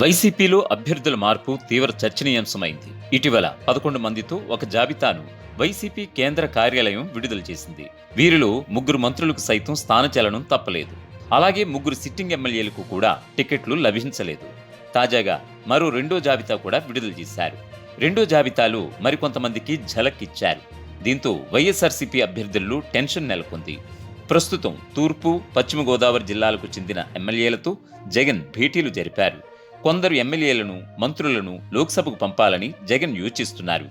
వైసీపీలో అభ్యర్థుల మార్పు తీవ్ర చర్చనీయాంశమైంది. ఇటీవల పదకొండు మందితో ఒక జాబితాను వైసీపీ కేంద్ర కార్యాలయం విడుదల చేసింది. వీరిలో ముగ్గురు మంత్రులకు సైతం స్థానచలనం తప్పలేదు. అలాగే ముగ్గురు సిట్టింగ్ ఎమ్మెల్యేలకు కూడా టికెట్లు లభించలేదు. తాజాగా మరో రెండో జాబితా కూడా విడుదల చేశారు. రెండో జాబితాలో మరికొంతమందికి ఝలక్ ఇచ్చారు. దీంతో వైఎస్ఆర్సీపీ అభ్యర్థుల్లో టెన్షన్ నెలకొంది. ప్రస్తుతం తూర్పు పశ్చిమ గోదావరి జిల్లాలకు చెందిన ఎమ్మెల్యేలతో జగన్ భేటీలు జరిపారు. కొందరు ఎమ్మెల్యేలను మంత్రులను లోక్సభకు పంపాలని జగన్ యోచిస్తున్నారు.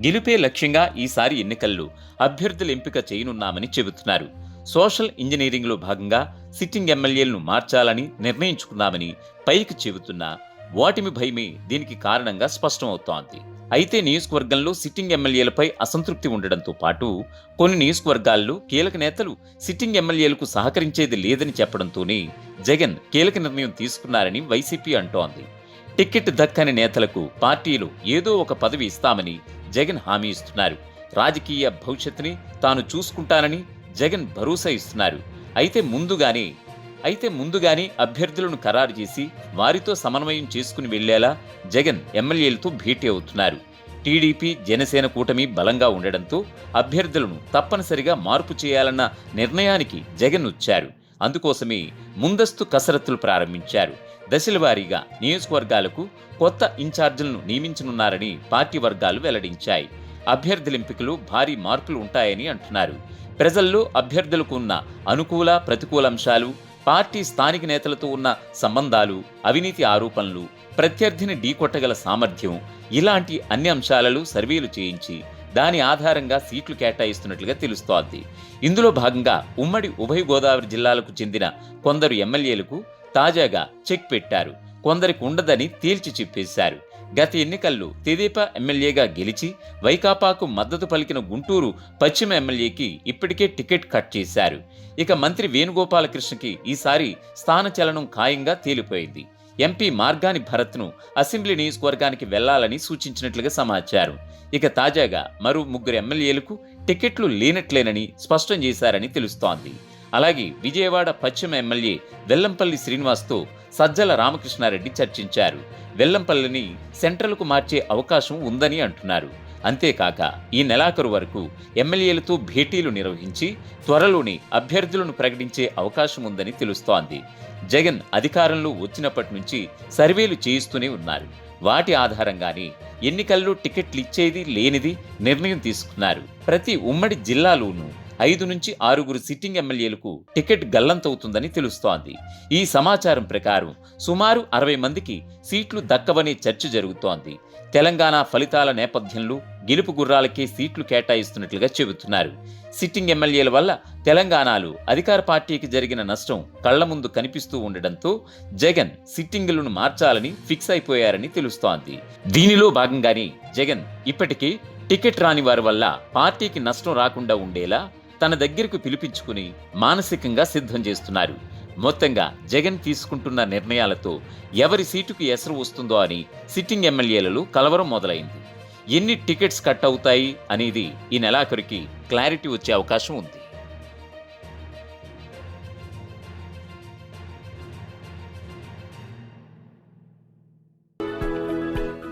గెలుపే లక్ష్యంగా ఈసారి ఎన్నికల్లో అభ్యర్థుల ఎంపిక చేయనున్నామని చెబుతున్నారు. సోషల్ ఇంజనీరింగ్లో భాగంగా సిట్టింగ్ ఎమ్మెల్యేలను మార్చాలని నిర్ణయించుకున్నామని పైకి చెబుతున్నా ఓటమి భయమే దీనికి కారణంగా స్పష్టమవుతోంది. అయితే నియోజకవర్గంలో సిట్టింగ్ ఎమ్మెల్యేలపై అసంతృప్తి ఉండడంతో పాటు కొన్ని నియోజకవర్గాల్లో కీలక నేతలు సిట్టింగ్ ఎమ్మెల్యేలకు సహకరించేది లేదని చెప్పడంతోనే జగన్ కీలక నిర్ణయం తీసుకున్నారని వైసీపీ అంటోంది. టికెట్ దక్కని నేతలకు పార్టీలు ఏదో ఒక పదవి ఇస్తామని జగన్ హామీ ఇస్తున్నారు. రాజకీయ భవిష్యత్తుని తాను చూసుకుంటానని జగన్ భరోసా ఇస్తున్నారు. అయితే ముందుగానే అయితే ముందుగానే అభ్యర్థులను ఖరారు చేసి వారితో సమన్వయం చేసుకుని వెళ్ళేలా జగన్ ఎమ్మెల్యేలతో భేటీ అవుతున్నారు. టీడీపీ జనసేన కూటమి బలంగా ఉండడంతో అభ్యర్థులను తప్పనిసరిగా మార్పు చేయాలన్న నిర్ణయానికి జగన్ వచ్చారు. అందుకోసమే ముందస్తు కసరత్తులు ప్రారంభించారు. దశలవారీగా నియోజకవర్గాలకు కొత్త ఇన్ఛార్జీలను నియమించనున్నారని పార్టీ వర్గాలు వెల్లడించాయి. అభ్యర్థుల ఎంపికలు భారీ మార్పులు ఉంటాయని అంటున్నారు. ప్రజల్లో అభ్యర్థులకు ఉన్న అనుకూల ప్రతికూల అంశాలు పార్టీ స్థానిక నేతలతో ఉన్న సంబంధాలు అవినీతి ఆరోపణలు ప్రత్యర్థిని ఢీకొట్టగల సామర్థ్యం ఇలాంటి అన్ని అంశాలలో సర్వేలు చేయించి దాని ఆధారంగా సీట్లు కేటాయిస్తున్నట్లుగా తెలుస్తోంది. ఇందులో భాగంగా ఉమ్మడి ఉభయ గోదావరి జిల్లాలకు చెందిన కొందరు ఎమ్మెల్యేలకు తాజాగా చెక్ పెట్టారు. కొందరికి ఉండదని తేల్చి చెప్పేశారు. గత ఎన్నికల్లో తెదేపా ఎమ్మెల్యేగా గెలిచి వైకాపాకు మద్దతు పలికిన గుంటూరు పశ్చిమ ఎమ్మెల్యేకి ఇప్పటికే టికెట్ కట్ చేశారు. ఇక మంత్రి వేణుగోపాలకృష్ణకి ఈసారి స్థానచలనం ఖాయంగా తేలిపోయింది. ఎంపీ మార్గాని భరత్ను అసెంబ్లీ నియోజకవర్గానికి వెళ్ళాలని సూచించినట్లుగా సమాచారం. ఇక తాజాగా మరో ముగ్గురు ఎమ్మెల్యేలకు టికెట్లు లేనట్లేనని స్పష్టం చేశారని తెలుస్తోంది. అలాగే విజయవాడ పశ్చిమ ఎమ్మెల్యే వెల్లంపల్లి శ్రీనివాస్తో సజ్జల రామకృష్ణారెడ్డి చర్చించారు. వెల్లంపల్లిని సెంట్రల్కు మార్చే అవకాశం ఉందని అంటున్నారు. అంతేకాక ఈ నెలాఖరు వరకు ఎమ్మెల్యేలతో భేటీలు నిర్వహించి త్వరలోనే అభ్యర్థులను ప్రకటించే అవకాశం ఉందని తెలుస్తోంది. జగన్ అధికారంలో వచ్చినప్పటి నుంచి సర్వేలు చేయిస్తూనే ఉన్నారు. వాటి ఆధారంగానే ఎన్నికల్లో టికెట్లు ఇచ్చేది లేనిది నిర్ణయం తీసుకున్నారు. ప్రతి ఉమ్మడి జిల్లాలోనూ ఐదు నుంచి ఆరుగురు సిట్టింగ్ ఎమ్మెల్యేలకు టికెట్ గల్లంతవుతుందని తెలుస్తోంది. ఈ సమాచారం ప్రకారం సుమారు అరవై మందికి సీట్లు దక్కవనే చర్చ జరుగుతోంది. తెలంగాణ ఫలితాల నేపథ్యంలో గెలుపు గుర్రాలకే సీట్లు కేటాయిస్తున్నట్లుగా చెబుతున్నారు. సిట్టింగ్ ఎమ్మెల్యేల వల్ల తెలంగాణలో అధికార పార్టీకి జరిగిన నష్టం కళ్ళ ముందు కనిపిస్తూ ఉండడంతో జగన్ సిట్టింగులను మార్చాలని ఫిక్స్ అయిపోయారని తెలుస్తోంది. దీనిలో భాగంగానే జగన్ ఇప్పటికే టికెట్ రాని వారి వల్ల పార్టీకి నష్టం రాకుండా ఉండేలా తన దగ్గరకు పిలిపించుకుని మానసికంగా సిద్ధం చేస్తున్నారు. మొత్తంగా జగన్ తీసుకుంటున్న నిర్ణయాలతో ఎవరి సీటుకు ఎసరు వస్తుందో అని సిట్టింగ్ ఎమ్మెల్యేలలో కలవరం మొదలైంది. ఎన్ని టికెట్స్ కట్ అవుతాయి అనేది ఈ నెలాఖరికి క్లారిటీ వచ్చే అవకాశం ఉంది.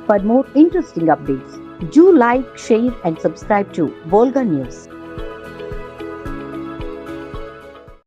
For more interesting updates, do like, share, and subscribe to Volga News.